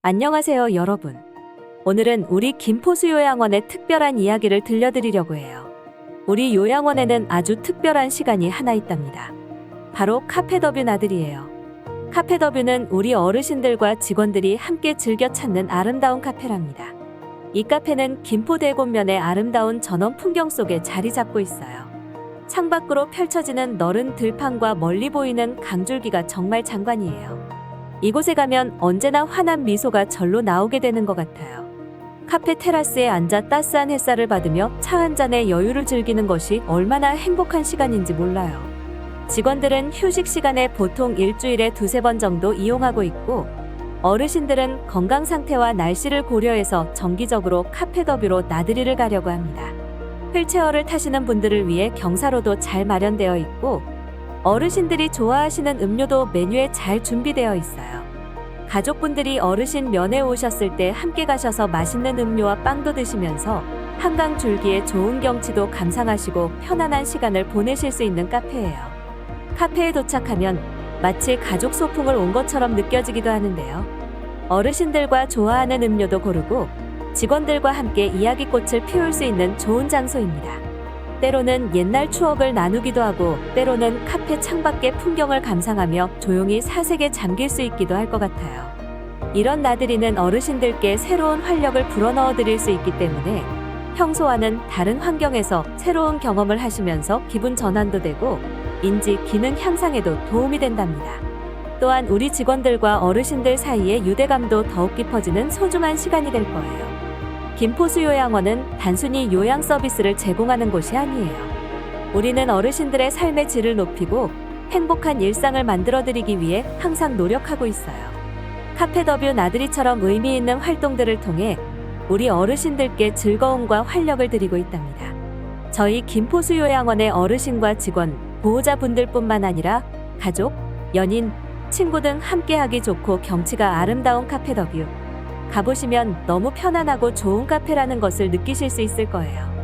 안녕하세요, 여러분. 오늘은 우리 김포수 요양원의 특별한 이야기를 들려드리려고 해요. 우리 요양원에는 아주 특별한 시간이 하나 있답니다. 바로 카페더뷰 나들이에요. 카페더뷰는 우리 어르신들과 직원들이 함께 즐겨 찾는 아름다운 카페랍니다. 이 카페는 김포대곤면의 아름다운 전원 풍경 속에 자리 잡고 있어요. 창밖으로 펼쳐지는 너른 들판과 멀리 보이는 강줄기가 정말 장관이에요. 이곳에 가면 언제나 환한 미소가 절로 나오게 되는 것 같아요. 카페 테라스에 앉아 따스한 햇살을 받으며 차 한 잔의 여유를 즐기는 것이 얼마나 행복한 시간인지 몰라요. 직원들은 휴식 시간에 보통 일주일에 두세 번 정도 이용하고 있고, 어르신들은 건강 상태와 날씨를 고려해서 정기적으로 카페 더뷰로 나들이를 가려고 합니다. 휠체어를 타시는 분들을 위해 경사로도 잘 마련되어 있고, 어르신들이 좋아하시는 음료도 메뉴에 잘 준비되어 있어요. 가족분들이 어르신 면회 오셨을 때 함께 가셔서 맛있는 음료와 빵도 드시면서 한강 줄기의 좋은 경치도 감상하시고 편안한 시간을 보내실 수 있는 카페예요. 카페에 도착하면 마치 가족 소풍을 온 것처럼 느껴지기도 하는데요. 어르신들과 좋아하는 음료도 고르고 직원들과 함께 이야기꽃을 피울 수 있는 좋은 장소입니다. 때로는 옛날 추억을 나누기도 하고 때로는 카페 창밖의 풍경을 감상하며 조용히 사색에 잠길 수 있기도 할 것 같아요. 이런 나들이는 어르신들께 새로운 활력을 불어넣어 드릴 수 있기 때문에 평소와는 다른 환경에서 새로운 경험을 하시면서 기분 전환도 되고 인지 기능 향상에도 도움이 된답니다. 또한 우리 직원들과 어르신들 사이의 유대감도 더욱 깊어지는 소중한 시간이 될 거예요. 김포수 요양원은 단순히 요양 서비스를 제공하는 곳이 아니에요. 우리는 어르신들의 삶의 질을 높이고 행복한 일상을 만들어 드리기 위해 항상 노력하고 있어요. 카페 더뷰 나들이처럼 의미 있는 활동들을 통해 우리 어르신들께 즐거움과 활력을 드리고 있답니다. 저희 김포수 요양원의 어르신과 직원, 보호자분들뿐만 아니라 가족, 연인, 친구 등 함께하기 좋고 경치가 아름다운 카페 더뷰. 가보시면 너무 편안하고 좋은 카페라는 것을 느끼실 수 있을 거예요.